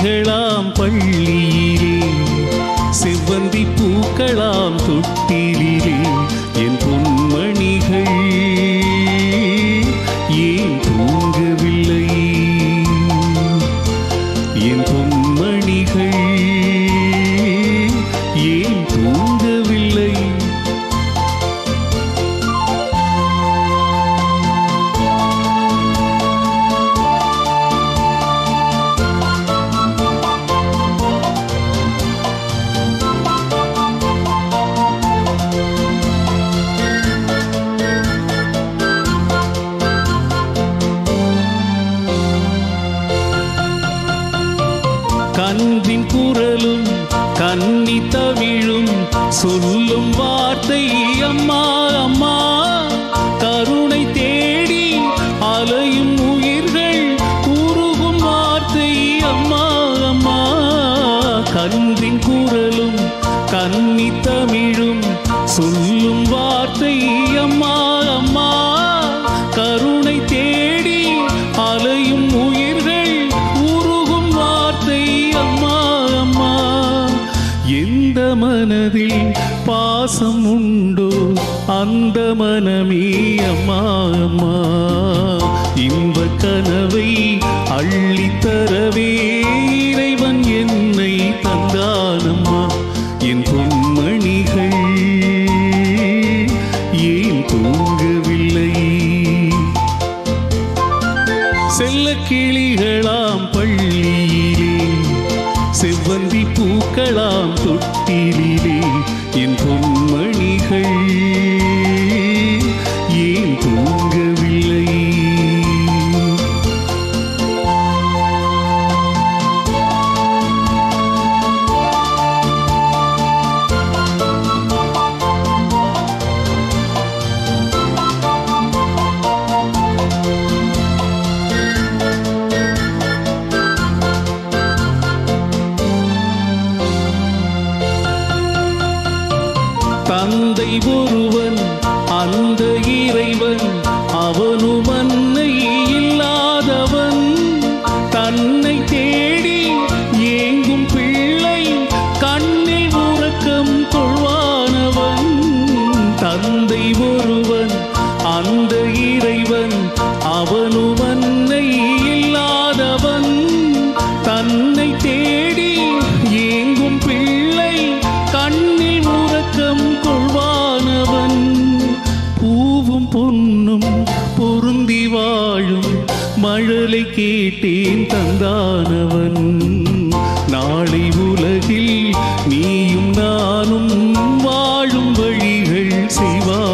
செடிகளாம் பள்ளியிலே செவ்வந்தி பூக்களாம் தொட்டி குரலும் கன்னி தவிழும் சொல்லும் வார்த்தை அம்மா அம்மா. கருணை தேடி அலையும் உயிர்கள் கூறுகும் வார்த்தை அம்மா அம்மா. கன்றின் குரலும் கன்னி தமிழும் சொல்லும் வார்த்தை அம்மா அம்மா. கருணை மனதில் பாசம் உண்டோ. அந்த மனமே அம்மா அம்மா. இன்ப கனவை அள்ளித்தரவே இறைவன் என்னை தந்தானம்மா என் பொன்மணிகள் ஏன் தூங்கவில்லை? செல்ல கிளிகளாம் பள்ளியிலே செவ்வன் பூக்களாம் தொட்டிலே தந்தை ஒருவன் அந்த இறைவன். மழலை கேட்டேன் தந்தானவன். நாளை உலகில் நீயும் நானும் வாழும் வழிகள் செய்வான்